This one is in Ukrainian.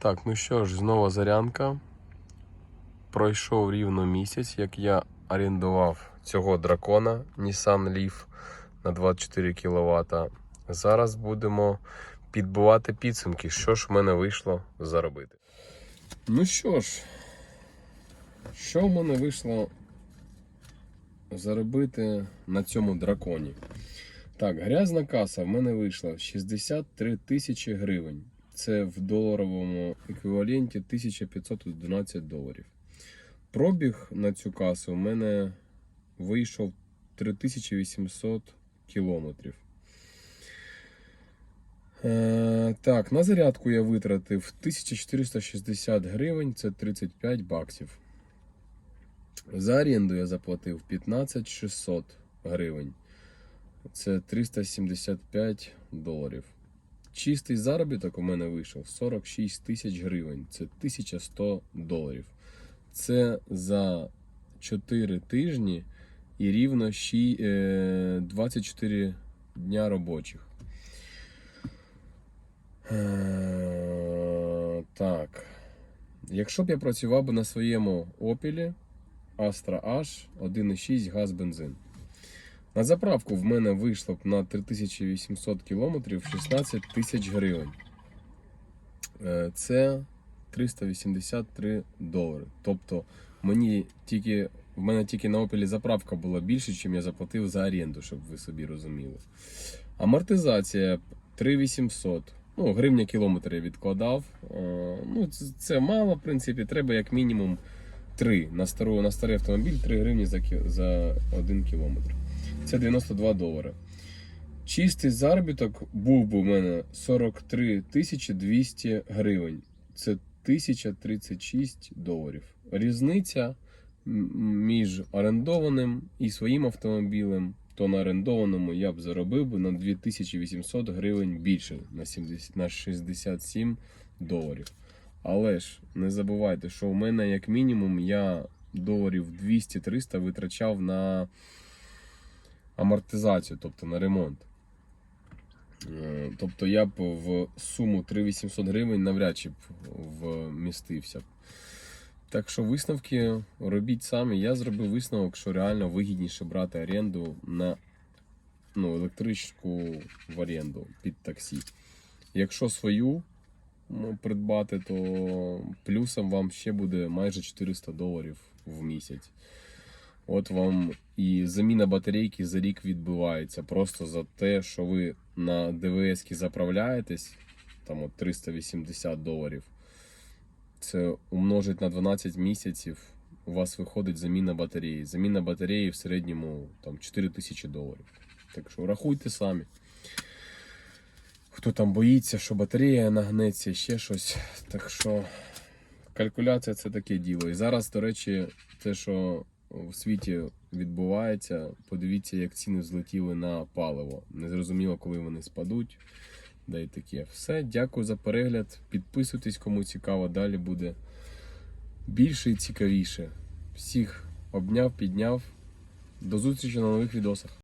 Так, ну що ж, знову зарянка. Пройшов рівно місяць, як я орендував цього дракона Nissan Leaf на 24 кВт. Зараз будемо підбивати підсумки, що ж в мене вийшло заробити. Ну що ж, що в мене вийшло заробити на цьому драконі? Так, грязна каса в мене вийшла 63 тисячі гривень. Це в доларовому еквіваленті 1511 доларів. Пробіг на цю касу у мене вийшов 3800 кілометрів. Е, так, на зарядку я витратив 1460 гривень, це 35 баксів. За оренду я заплатив 15600 гривень. Це 375 доларів. Чистий заробіток у мене вийшов 46 тисяч гривень. Це 1100 доларів. Це за 4 тижні і рівно е, 24 дня робочих. Е, Так. Якщо б я працював на своєму Opel Astra H 1,6 газ бензин. На заправку в мене вийшло б на 3800 кілометрів 16 тисяч гривень. Е, Це 383 долари. Тобто мені тільки, в мене тільки на Opel заправка була більше, чим я заплатив за оренду, щоб ви собі розуміли. Амортизація 3800. Ну, гривня кілометр я відкладав. Е, Ну, це мало, в принципі, треба як мінімум 3 на, стару, на старий автомобіль 3 гривні за, за 1 кілометр. Це 92 долари. Чистий заробіток був би у мене 43 тисячі 200 гривень. Це 1036 доларів. Різниця між орендованим і своїм автомобілем, то на орендованому я б заробив би на 2800 гривень більше на, 70, на 67 доларів. Але ж не забувайте, що у мене як мінімум я доларів 200-300 витрачав на амортизацію, тобто на ремонт. Е, Тобто я б в суму 3800 гривень навряд чи б вмістився. Так що висновки робіть самі. Я зробив висновок, що реально вигідніше брати оренду на ну, електричку в оренду під таксі. Якщо свою ну, придбати, то плюсом вам ще буде майже 400 доларів в місяць. От вам і заміна батарейки за рік відбувається. Просто за те, що ви на ДВС заправляєтесь, там от 380 доларів. Це умножить на 12 місяців. У вас виходить заміна батареї. Заміна батареї в середньому там 4000 доларів. Так що рахуйте самі. Хто там боїться, що батарея нагнеться, ще щось. Так що калькуляція це таке діло. І зараз, до речі, те, що в світі відбувається, подивіться, як ціни злетіли на паливо. Незрозуміло, коли вони спадуть. Да й таке. Все, дякую за перегляд. Підписуйтесь, кому цікаво. Далі буде більше і цікавіше. Всіх обняв, підняв. До зустрічі на нових відосах.